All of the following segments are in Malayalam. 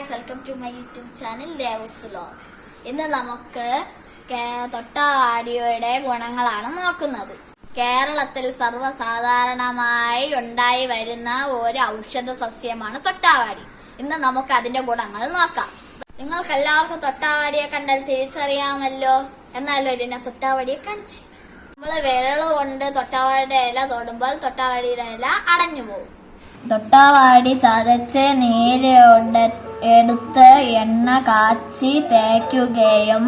Guys welcome to my YouTube channel ദേവസ്ലോ ഇന്ന് നമുക്ക് തൊട്ടവാടിയുടെ ഗുണങ്ങളാണ് നോക്കുന്നത്. കേരളത്തിൽ സർവസാധാരണമായി ഉണ്ടായി വരുന്ന ഒരു ഔഷധ സസ്യമാണ് തൊട്ടാവാടി. ഇന്ന് നമുക്ക് അതിന്റെ ഗുണങ്ങൾ നോക്കാം. നിങ്ങൾക്ക് എല്ലാവർക്കും തൊട്ടാവാടിയെ കണ്ടാൽ തിരിച്ചറിയാമല്ലോ. എന്നാലും ഇതിനെ തൊട്ടാവാടിയെ കാണിച്ച്. നമ്മൾ വിരൽ കൊണ്ട് തൊട്ടാവാടിയുടെ ഇല തൊടുമ്പോൾ തൊട്ടാവാടിയുടെ ഇല അടഞ്ഞു പോകും. തൊട്ടാവാടി ചതച്ച് നീര് ഉണ്ട- എടുത്ത് എണ്ണ കാച്ചി തേക്കുകയും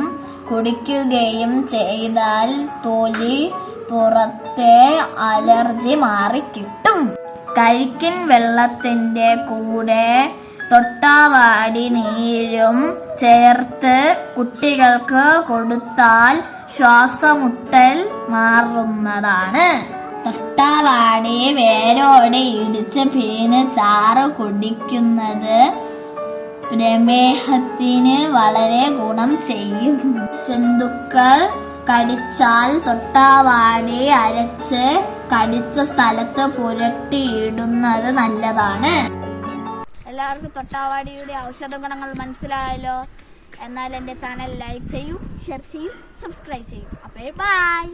കുടിക്കുകയും ചെയ്താൽ തൊലി പുറത്തെ അലർജി മാറിക്കിട്ടും. കരിക്കിൻ വെള്ളത്തിന്റെ കൂടെ തൊട്ടാവാടി നീരും ചേർത്ത് കുട്ടികൾക്ക് കൊടുത്താൽ ശ്വാസമുട്ടൽ മാറുന്നതാണ്. തൊട്ടാവാടി വേരോടെ ഇടിച്ച് പിഴിഞ്ഞ് ചാറ് കുടിക്കുന്നത് പ്രമേഹത്തിന് വളരെ ഗുണം ചെയ്യും. ജന്തുക്കൾ കടിച്ചാൽ തൊട്ടാവാടി അരച്ച് കടിച്ച സ്ഥലത്ത് പുരട്ടിയിടുന്നത് നല്ലതാണ്. എല്ലാവർക്കും തൊട്ടാവാടിയുടെ ഔഷധ ഗുണങ്ങൾ മനസ്സിലായല്ലോ? എന്നാൽ എന്റെ ചാനൽ ലൈക്ക് ചെയ്യൂ ഷെയർ ചെയ്യൂ സബ്സ്ക്രൈബ് ചെയ്യൂ. അപ്പോൾ ബൈ.